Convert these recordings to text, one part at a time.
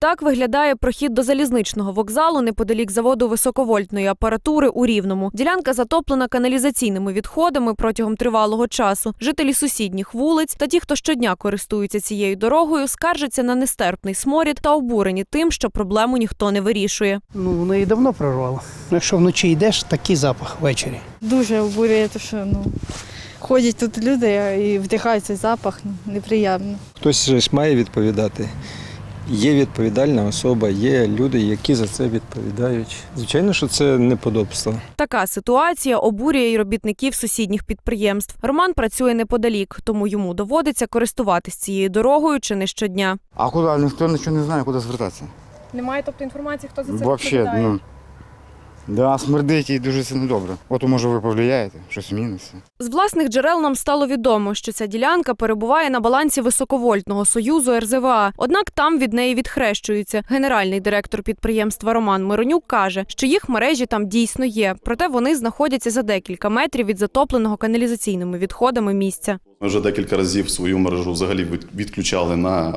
Так виглядає прохід до залізничного вокзалу неподалік заводу високовольтної апаратури у Рівному. Ділянка затоплена каналізаційними відходами протягом тривалого часу. Жителі сусідніх вулиць та ті, хто щодня користуються цією дорогою, скаржаться на нестерпний сморід та обурені тим, що проблему ніхто не вирішує. Ну, воно і давно прорвало. Якщо вночі йдеш, такий запах ввечері. Дуже обурює, те, що ну, ходять тут люди і вдихають цей запах, ну, неприємно. Хтось же ж має відповідати. Є відповідальна особа, є люди, які за це відповідають. Звичайно, що це неподобство. Така ситуація обурює й робітників сусідніх підприємств. Роман працює неподалік, тому йому доводиться користуватись цією дорогою чи не щодня. А куди? Ніхто нічого не знає, куди звертатися. Немає тобто інформації, хто за це Вообще, відповідає? ну. Да, смердить і дуже сильно добре. От може ви повлияєте, щось зміниться. З власних джерел нам стало відомо, що ця ділянка перебуває на балансі високовольтного союзу РЗВА. Однак там від неї відхрещуються. Генеральний директор підприємства Роман Миронюк каже, що їх мережі там дійсно є, проте вони знаходяться за декілька метрів від затопленого каналізаційними відходами місця. Ми вже декілька разів свою мережу взагалі відключали на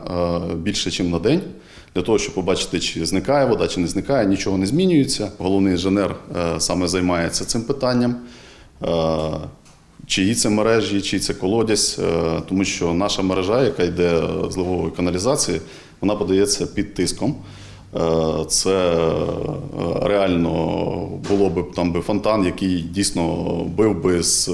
е, більше, ніж на день, для того, щоб побачити, чи зникає вода, чи не зникає, нічого не змінюється. Головний інженер е, саме займається цим питанням. Е, Чиї це мережі, чиї це колодязь, тому що наша мережа, яка йде з ливової каналізації, вона подається під тиском. Це реально було б там би фонтан, який дійсно бив би з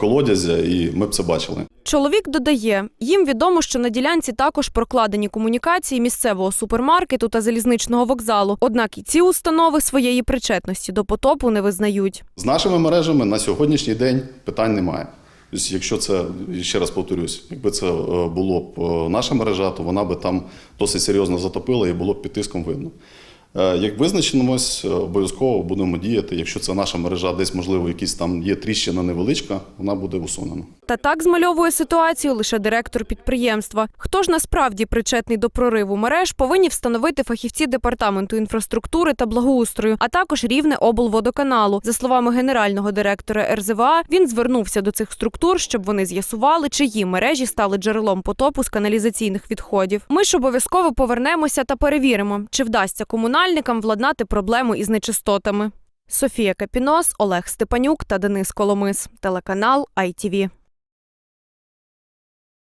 колодязя, і ми б це бачили. Чоловік додає, їм відомо, що на ділянці також прокладені комунікації місцевого супермаркету та залізничного вокзалу. Однак і ці установи своєї причетності до потопу не визнають. З нашими мережами на сьогоднішній день питань немає. Якщо це ще раз повторюсь, якби це е, було б е, наша мережа, то вона би там досить серйозно затопила і було б під тиском видно. Е, Як визначимось, е, обов'язково будемо діяти. Якщо це наша мережа, десь можливо якісь там є тріщина невеличка, вона буде усунена. Та так змальовує ситуацію лише директор підприємства. Хто ж насправді причетний до прориву мереж, повинні встановити фахівці департаменту інфраструктури та благоустрою, а також рівне облводоканалу. За словами генерального директора РЗВА, він звернувся до цих структур, щоб вони з'ясували, чиї мережі стали джерелом потопу з каналізаційних відходів. Ми ж обов'язково повернемося та перевіримо, чи вдасться комунальникам владнати проблему із нечистотами. Софія Капінос, Олег Степанюк та Денис Коломис. Телеканал ITV.